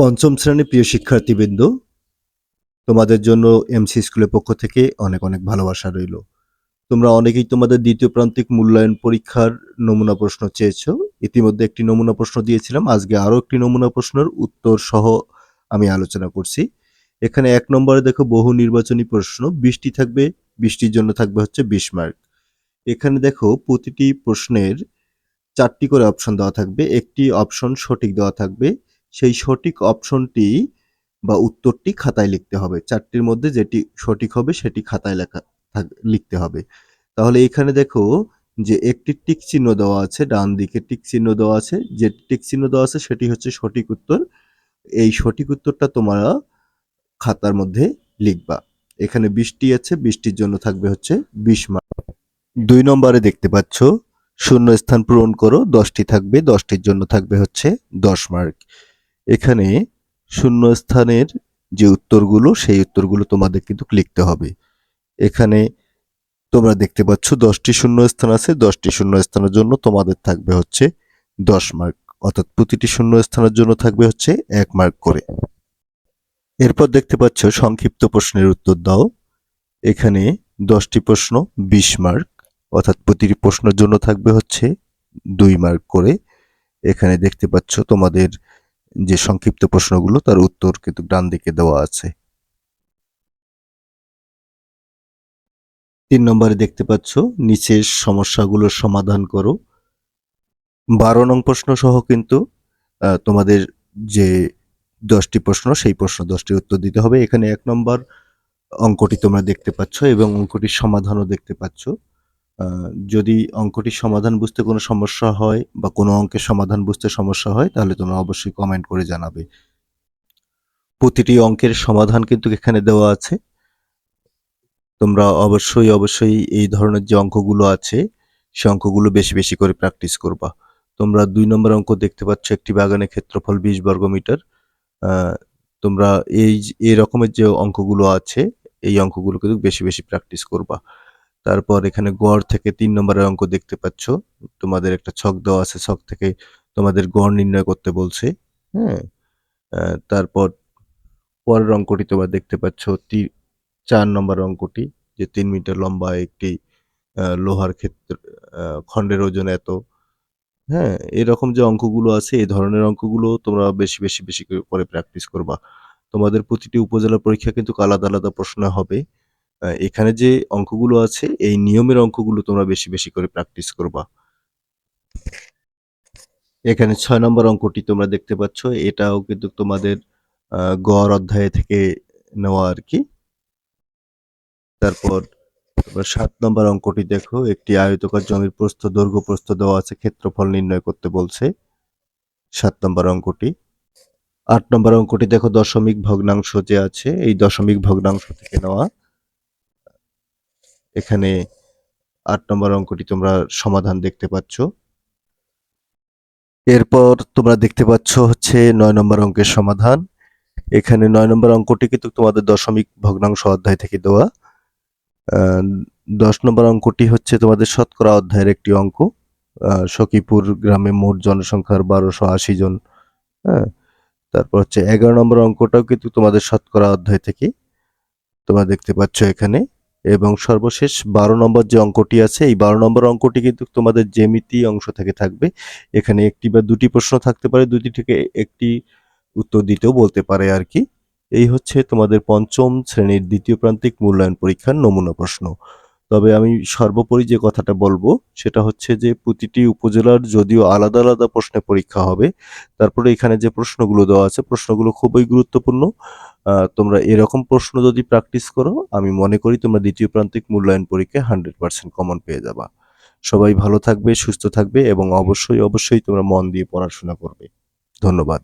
পঞ্চম শ্রেণির প্রিয় শিক্ষার্থীবৃন্দ, তোমাদের জন্য এমসি স্কুলের পক্ষ থেকে অনেক অনেক ভালোবাসা রইল। তোমরা অনেকেই তোমাদের দ্বিতীয় প্রান্তিক মূল্যায়ন পরীক্ষার নমুনা প্রশ্ন চেয়েছ। ইতিমধ্যে একটি নমুনা প্রশ্ন দিয়েছিলাম, আজকে আরও একটি নমুনা প্রশ্নের উত্তর সহ আমি আলোচনা করছি। এখানে এক নম্বরে দেখো, বহু নির্বাচনী প্রশ্ন, বৃষ্টি থাকবে, বৃষ্টির জন্য থাকবে হচ্ছে বিশ মার্ক। এখানে দেখো, প্রতিটি প্রশ্নের চারটি করে অপশন দেওয়া থাকবে, একটি অপশন সঠিক দেওয়া থাকবে। সেই সঠিক অপশনটি বা উত্তরটি খাতায় লিখতে হবে। চারটির মধ্যে যেটি সঠিক হবে সেটি খাতায় লেখা লিখতে হবে। তাহলে এখানে দেখো যে একটি টিক চিহ্ন দেওয়া আছে, ডান দিকে টিক চিহ্ন দেওয়া আছে। যে টিক চিহ্ন দেওয়া আছে সেটি হচ্ছে সঠিক উত্তর। এই সঠিক উত্তরটা তোমরা খাতার মধ্যে লিখবা। এখানে বৃষ্টি আছে, বৃষ্টির জন্য থাকবে হচ্ছে বিশ মার্ক। দুই নম্বরে দেখতে পাচ্ছ শূন্য স্থান পূরণ করো, দশটি থাকবে, দশটির জন্য থাকবে হচ্ছে দশ মার্ক। এখানে শূন্য স্থানের যে উত্তরগুলো, সেই উত্তরগুলো তোমাদের কিন্তু লিখতে হবে। এখানে তোমরা দেখতে পাচ্ছ দশটি শূন্য স্থান আছে। দশটি শূন্য স্থানের জন্য তোমাদের থাকবে হচ্ছে দশ মার্ক। অর্থাৎ প্রতিটি শূন্য স্থানের জন্য থাকবে হচ্ছে এক মার্ক করে। এরপর দেখতে পাচ্ছ সংক্ষিপ্ত প্রশ্নের উত্তর দাও। এখানে দশটি প্রশ্ন বিশ মার্ক। অর্থাৎ প্রতিটি প্রশ্নের জন্য থাকবে হচ্ছে দুই মার্ক করে। এখানে দেখতে পাচ্ছ তোমাদের যে সংক্ষিপ্ত প্রশ্নগুলো, তার উত্তর কিন্তু ডান দিকে দেওয়া আছে। তিন নম্বরে দেখতে পাচ্ছ, নিচের সমস্যাগুলোর সমাধান করো। বারো নং প্রশ্ন সহ কিন্তু তোমাদের যে দশটি প্রশ্ন, সেই প্রশ্ন দশটি উত্তর দিতে হবে। এখানে এক নম্বর অঙ্কটি তোমরা দেখতে পাচ্ছ এবং অঙ্কটির সমাধানও দেখতে পাচ্ছ। যদি অঙ্কটির সমাধান বুঝতে কোনো সমস্যা হয় বা কোনো অঙ্কের সমাধান বুঝতে সমস্যা হয়, তাহলে তোমরা অবশ্যই কমেন্ট করে জানাবে। প্রতিটি অঙ্কের সমাধান কিন্তু এখানে দেওয়া আছে। তোমরা অবশ্যই অবশ্যই এই ধরনের যে অঙ্কগুলো আছে, সে অঙ্কগুলো বেশি বেশি করে প্র্যাকটিস করবা। তোমরা দুই নম্বর অঙ্ক দেখতে পাচ্ছ, একটি বাগানের ক্ষেত্রফল বিশ বর্গ মিটার। তোমরা এই এই রকমের যে অঙ্কগুলো আছে, এই অঙ্কগুলো কিন্তু বেশি বেশি প্র্যাকটিস করবা। তারপর এখানে গড় থেকে তিন নম্বরের অঙ্ক দেখতে পাচ্ছ। তোমাদের একটা ছক দেওয়া আছে, ছক থেকে তোমাদের গড় নির্ণয় করতে বলছে হ্যাঁ? তারপর পরের অঙ্কটি তোমরা দেখতে পাচ্ছ চার নম্বর অঙ্কটি, যে তিন মিটার লম্বা একটি লোহার ক্ষেত্র খণ্ডের ওজন এত হ্যাঁ? এরকম যে অঙ্কগুলো আছে এই ধরনের অঙ্কগুলো তোমরা বেশি বেশি বেশি করে- প্র্যাকটিস করবা। তোমাদের প্রতিটি উপজেলা পরীক্ষা কিন্তু আলাদা আলাদা প্রশ্ন হবে। এখানে যে অঙ্কগুলো আছে, এই নিয়মের অঙ্কগুলো তোমরা বেশি বেশি করে প্র্যাকটিস করবা। এখানে ছয় নম্বর অঙ্কটি তোমরা দেখতে পাচ্ছ, এটাও কিন্তু তোমাদের গড় অধ্যায় থেকে নেওয়া আর কি। তারপর তারপর সাত নম্বর অঙ্কটি দেখো, একটি আয়তকার জমির প্রস্থ, দৈর্ঘ্য প্রস্থ দেওয়া আছে, ক্ষেত্রফল নির্ণয় করতে বলছে সাত নম্বর অঙ্কটি। আট নম্বর অঙ্কটি দেখো, দশমিক ভগ্নাংশ যে আছে, এই দশমিক ভগ্নাংশ থেকে নেওয়া। এখানে আট নম্বর অঙ্কটি তোমরা সমাধান দেখতে পাচ্ছ। এরপর তোমরা দেখতে পাচ্ছ হচ্ছে নয় নম্বর অঙ্কের সমাধান। এখানে নয় নম্বর অঙ্কটি কিন্তু তোমাদের দশমিক ভগ্নাংশ অধ্যায় থেকে দেওয়া। দশ নম্বর অঙ্কটি হচ্ছে তোমাদের শতকরা অধ্যায়ের একটি অঙ্ক। সখীপুর গ্রামে মোট জনসংখ্যার বারোশো আশি জন। হ্যাঁ তারপর হচ্ছে এগারো নম্বর অঙ্কটাও কিন্তু তোমাদের শতকরা অধ্যায় থেকে তোমরা দেখতে পাচ্ছ এখানে। এবং সর্বশেষ বারো নম্বর যে অঙ্কটি আছে, এই বারো নম্বর অঙ্কটি কিন্তু তোমাদের জেমিতি অংশ থেকে থাকবে। এখানে একটি বা দুটি প্রশ্ন থাকতে পারে, দুটি থেকে একটি উত্তর দিতেও বলতে পারে আর কি। এই হচ্ছে তোমাদের পঞ্চম শ্রেণির দ্বিতীয় প্রান্তিক মূল্যায়ন পরীক্ষার নমুনা প্রশ্ন। তবে আমি সর্বোপরি যে কথাটা বলব, সেটা হচ্ছে যে প্রতিটি উপজেলার যদিও আলাদা আলাদা প্রশ্নে পরীক্ষা হবে, তারপরে এখানে যে প্রশ্নগুলো দেওয়া আছে, প্রশ্নগুলো খুবই গুরুত্বপূর্ণ। তোমরা এরকম প্রশ্ন যদি প্র্যাকটিস করো, আমি মনে করি তোমরা দ্বিতীয় প্রান্তিক মূল্যায়ন পরীক্ষায় হান্ড্রেড পার্সেন্ট কমন পেয়ে যাবা। সবাই ভালো থাকবে, সুস্থ থাকবে এবং অবশ্যই অবশ্যই তোমরা মন দিয়ে পড়াশোনা করবে। ধন্যবাদ।